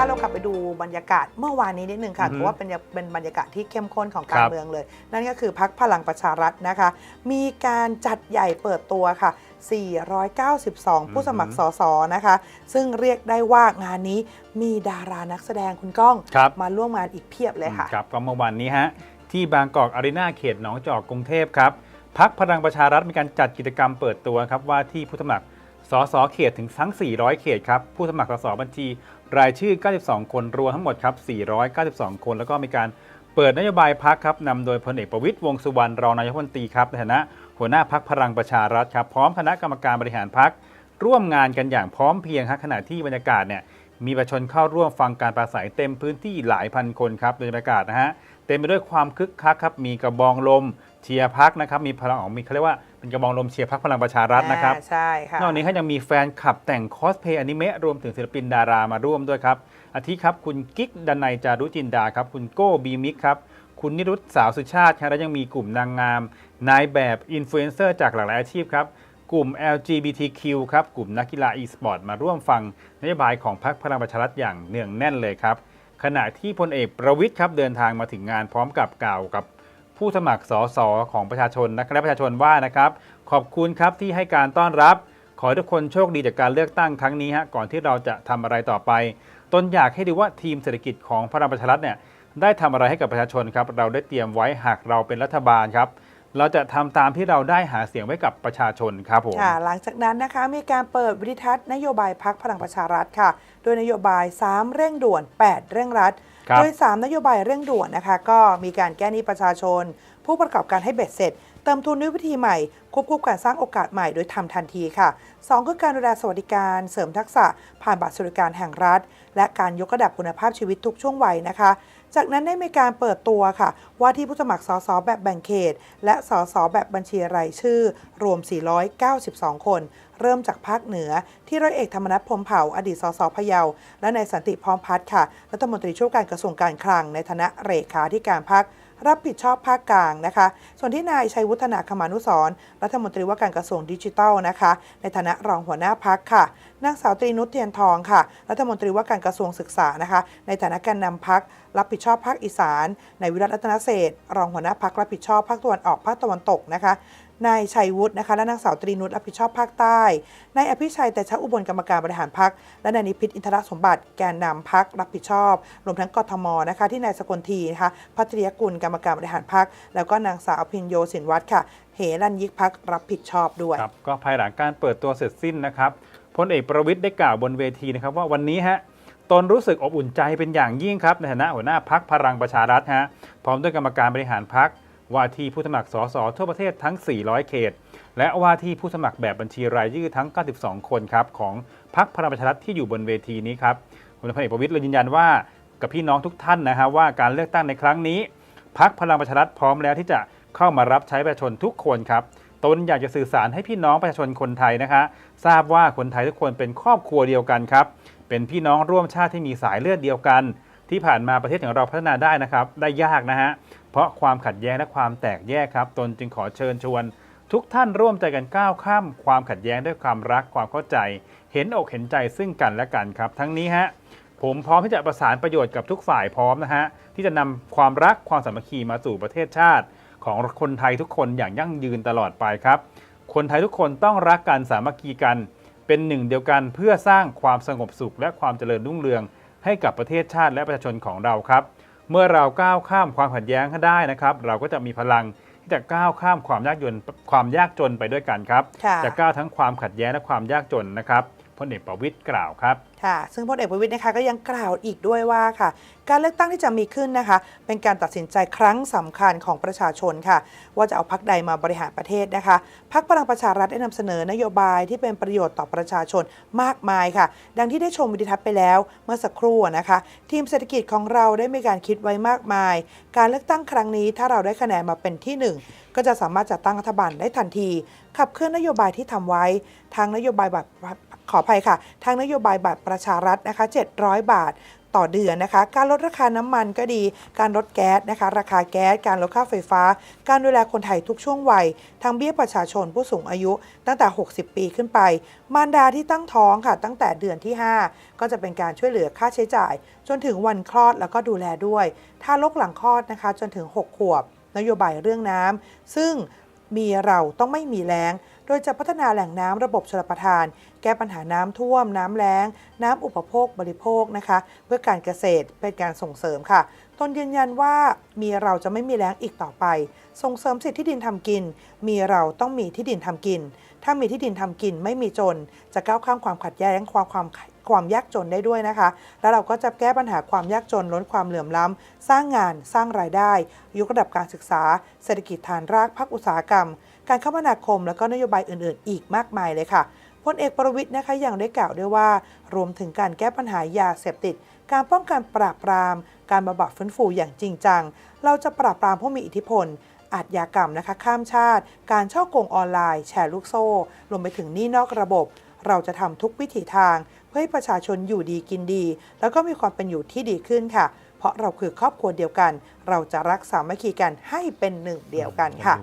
นะคะเรากลับไปดูบรรยากาศเมื่อวานนี้นิดนึงค่ะอือฮึถือว่าเป็นเป็นบรรยากาศที่เข้มข้นของกาครรับเมืองเลย นั่นก็คือพักพลังประชารัฐนะคะ มีการจัดใหญ่เปิดตัวค่ะ 492 ผู้สมัครสสนะคะ ซึ่งเรียกได้ว่างานนี้มีดารานักแสดงคุณก้องครับมาร่วมงานอีกเพียบเลยค่ะครับก็เมื่อวานนี้ฮะที่บางกอกอารีนาเขตหนองจอกกรุงเทพครับพักพลังประชารัฐมีการจัดกิจกรรมเปิดตัวครับว่าที่ผู้สมัคร สสเขตถึงทั้ง 400 เขตครับ ผู้สมัครสสบัญชี รายชื่อ 92 คนรวมทั้งหมดครับ 492 คน แล้วก็มีการเปิดนโยบายพักครับนำโดยพลเอกประวิตยวงสุวรรณรองนายกรัฐมนตรีครับในฐานะหัวหน้าพักพลังประชารัฐครับพร้อมคณะกรรมการบริหารพักร่วมงานกันอย่างพร้อมเพรียงครับขณะที่บรรยากาศเนี่ยมีประชาชนเข้าร่วมฟังการปราศัยเต็มพื้นที่หลายพันคนครับโดยบรรยากาศนะฮะเต็มไปด้วยความคึกคักครับมีกระบองลมเชียร์พักนะครับมีพลังของมีเขาเรียกว่า เป็นกระบองลมเชียร์พักพลังประชารัฐนะครับอ่าใช่ค่ะ นอกนี้เขายังมีแฟนคลับแต่งคอสเพย์อนิเมะรวมถึงศิลปินดารามาร่วมด้วยครับ อาทิครับ คุณกิ๊กดันัยจารุจินดาครับ คุณโก้บีมิกครับ คุณนิรุตสาวสุชาติครับและยังมีกลุ่มนางงาม นายแบบอินฟลูเอนเซอร์จากหลากหลายอาชีพครับกลุ่ม LGBTQ ครับ กลุ่มนักกีฬา e-sport มาร่วมฟังนโยบายของพรรคพลังประชารัฐอย่างเนื่องแน่นเลยครับ ขณะที่พลเอกประวิทย์ครับเดินทางมาถึงงานพร้อมกับกล่าวกับ ผู้สมัครสสของประชาชนนะครับและประชาชนว่านะครับขอบคุณครับที่ให้การต้อนรับ ขอให้ทุกคนโชคดีจากการเลือกตั้งครั้งนี้ฮะก่อนที่เราจะทำอะไรต่อไปตนอยากให้ดูว่าทีมเศรษฐกิจของพลังประชารัฐเนี่ยได้ทำอะไรให้กับประชาชนครับเราได้เตรียมไว้หากเราเป็นรัฐบาลครับเราจะทำตามที่เราได้หาเสียงไว้กับประชาชนครับผมค่ะหลังจากนั้นนะคะมีการเปิดวิทัศน์นโยบายพักพลังประชารัฐค่ะ โดยนโยบาย 3 เร่งด่วน 8 เร่งรัด โดย 3 นโยบายเร่งด่วนนะคะ ก็มีการแก้หนี้ประชาชน ผู้ประกอบการให้เบ็ดเสร็จ เติมทุนด้วยวิธีใหม่ ควบคู่การสร้างโอกาสใหม่โดยทำทันทีค่ะ 2 คือการดูแลสวัสดิการเสริมทักษะผ่านบัตรสวัสดิการแห่งรัฐ และการยกระดับคุณภาพชีวิตทุกช่วงวัยนะคะ จากนั้นได้มีการเปิดตัวค่ะ ว่าที่ผู้สมัครสสแบบแบ่งเขต และสสแบบบัญชีรายชื่อ รวม 492 คน เริ่มจากภาคเหนือ ที่ร้อยเอกธรรมนัฐพรมเผ่า อดีตสสพะเยา และนายสันติพร้อมพัฒน์ค่ะรัฐมนตรีช่วยการกระทรวงการคลังในฐานะเลขาธิการพักรั รับผิดชอบภาคกลางนะคะ ส่วนที่นายชัยวุฒนาคมานุสรรัฐมนตรีว่าการกระทรวงดิจิทัลนะคะ ในฐานะรองหัวหน้าพักค่ะนางสาวตรีนุชเทียนทองค่ะ รัฐมนตรีว่าการกระทรวงศึกษานะคะ ในฐานะแการนำพักรับผิดชอบภาคอีสานในวิรัตรัตนเศษรองหัวหน้าพักรับผิดชอบภาคตะวันออกภาคตะวันตกนะคะ นายชัยวุฒินะคะและนางสาวตรีนุชรับผิดชอบภาคใต้นายอภิชัยแต่ชะอุบลกรรมการบริหารพักและนายนิพิษอินทรสมบัติแกนนำพักรับผิดชอบ รวมทั้งกทมนะคะที่นายสกลทีนะคะพัทริยกุลกรรมการบริหารพักแล้วก็นางสาวอภิญโยสินวัฒน์ค่ะเหรัญยิกพักรับผิดชอบด้วยครับก็ภายหลังการเปิดตัวเสร็จสิ้นนะครับพลเอกประวิทย์ได้กล่าวบนเวทีนะครับว่าวันนี้ฮะตนรู้สึกอบอุ่นใจเป็นอย่างยิ่งครับในฐานะหัวหน้าพักพลังประชารัฐฮะพร้อมด้วยกรรมการบริหารพัก ว่าที่ผู้สมัครสสทั่วประเทศทั้ง 400 เขต และว่าที่ผู้สมัครแบบบัญชีรายชื่อทั้ง 92 คนครับของพักพลังประชารัฐที่อยู่บนเวทีนี้ครับคุณพลเอกประวิทย์เลยยืนยันว่ากับพี่น้องทุกท่านนะฮะว่าการเลือกตั้งในครั้งนี้พักพลังประชารัฐพร้อมแล้วที่จะเข้ามารับใช้ประชาชนทุกคนครับตนอยากจะสื่อสารให้พี่น้องประชาชนคนไทยนะคะ ทราบว่าคนไทยทุกคนเป็นครอบครัวเดียวกันครับ เป็นพี่น้องร่วมชาติที่มีสายเลือดเดียวกัน ที่ผ่านมาประเทศของเราพัฒนาได้นะครับ ได้ยากนะฮะ เพราะความขัดแย้งและความแตกแยกครับ ตนจึงขอเชิญชวน ทุกท่านร่วมใจกันก้าวข้าม ความขัดแย้งด้วยความรักความเข้าใจ เห็นอกเห็นใจซึ่งกันและกันครับ ทั้งนี้ฮะผมพร้อมที่จะประสานประโยชน์กับทุกฝ่ายพร้อมนะฮะที่จะนำความรักความสามัคคีมาสู่ประเทศชาติ ของคนไทยทุกคนอย่างยั่งยืนตลอดไปครับ คนไทยทุกคนต้องรักกันสามัคคีกัน เป็นหนึ่งเดียวกันเพื่อสร้างความสงบสุขและความเจริญรุ่งเรือง ให้กับประเทศชาติและประชาชนของเราครับ เมื่อเราก้าวข้ามความขัดแย้งได้นะครับ เราก็จะมีพลังที่จะก้าวข้ามความยากจนความยากจนไปด้วยกันครับ ค่ะ จะก้าวทั้งความขัดแย้งและความยากจนนะครับ พลเอกประวิตยกล่าวครับ ค่ะ ซึ่งพลเอกประวิทย์นะคะก็ยังกล่าวอีกด้วยว่าค่ะ การเลือกตั้งที่จะมีขึ้นนะคะ เป็นการตัดสินใจครั้งสำคัญของประชาชนค่ะ ว่าจะเอาพักใดมาบริหารประเทศนะคะพักพลังประชารัฐได้นำเสนอนโยบายที่เป็นประโยชน์ต่อประชาชนมากมายค่ะ ดังที่ได้ชมวิดีทัศน์ไปแล้วเมื่อสักครู่นะคะ ทีมเศรษฐกิจของเราได้มีการคิดไว้มากมาย การเลือกตั้งครั้งนี้ถ้าเราได้คะแนนมาเป็นที่หนึ่งก็จะสามารถจัดตั้งรัฐบาลได้ทันที ขับเคลื่อนนโยบายที่ทำไว้ทางนโยบายแบบ ขออภัยค่ะ ทางนโยบายบัตรประชารัฐนะคะ 700 บาทต่อเดือนนะคะ การลดราคาน้ำมันก็ดี การลดแก๊สนะคะ ราคาแก๊ส การลดค่าไฟฟ้า การดูแลคนไทยทุกช่วงวัย ทางเบี้ยประชาชนผู้สูงอายุตั้งแต่ 60 ปีขึ้นไป มารดาที่ตั้งท้องค่ะ ตั้งแต่เดือนที่ 5 ก็จะเป็นการช่วยเหลือค่าใช้จ่าย จนถึงวันคลอดแล้วก็ดูแลด้วย ถ้าลกหลังคลอดนะคะ จนถึง 6 ขวบ นโยบายเรื่องน้ำซึ่ง มีเราต้องไม่มีแล้ง โดยจะพัฒนาแหล่งน้ำระบบชลประทาน แก้ปัญหาน้ำท่วม น้ำแล้ง น้ำอุปโภคบริโภคนะคะ เพื่อการเกษตรเป็นการส่งเสริมค่ะตนยืนยันว่ามีเราจะไม่มีแล้งอีกต่อไป ส่งเสริมสิทธิที่ดินทำกิน มีเราต้องมีที่ดินทำกิน ถ้ามีที่ดินทำกินไม่มีจน จะก้าวข้ามความขัดแย้งความความ ความยากจนได้ด้วยนะคะ แล้วเราก็จะแก้ปัญหาความยากจนลดความเหลื่อมล้ำ สร้างงานสร้างรายได้ ยกระดับการศึกษา เศรษฐกิจฐานรากภาคอุตสาหกรรม การคมนาคมและก็นโยบายอื่นๆ อีกมากมายเลยค่ะพลเอกประวิทย์นะคะยังได้กล่าวด้วยว่า รวมถึงการแก้ปัญหายาเสพติด การป้องกันปราบปราม การบำบัดฟื้นฟูอย่างจริงจัง เราจะปราบปรามผู้มีอิทธิพลอาชญากรรมนะคะข้ามชาติ การช่อโกงออนไลน์ แชร์ลูกโซ่รวมไปถึงหนี้นอกระบบ เราจะทำทุกวิถีทาง เพื่อให้ประชาชนอยู่ดีกินดี แล้วก็มีความเป็นอยู่ที่ดีขึ้นค่ะ เพราะเราคือครอบครัวเดียวกัน เราจะรักสามัคคีกันให้เป็นหนึ่งเดียวกันค่ะ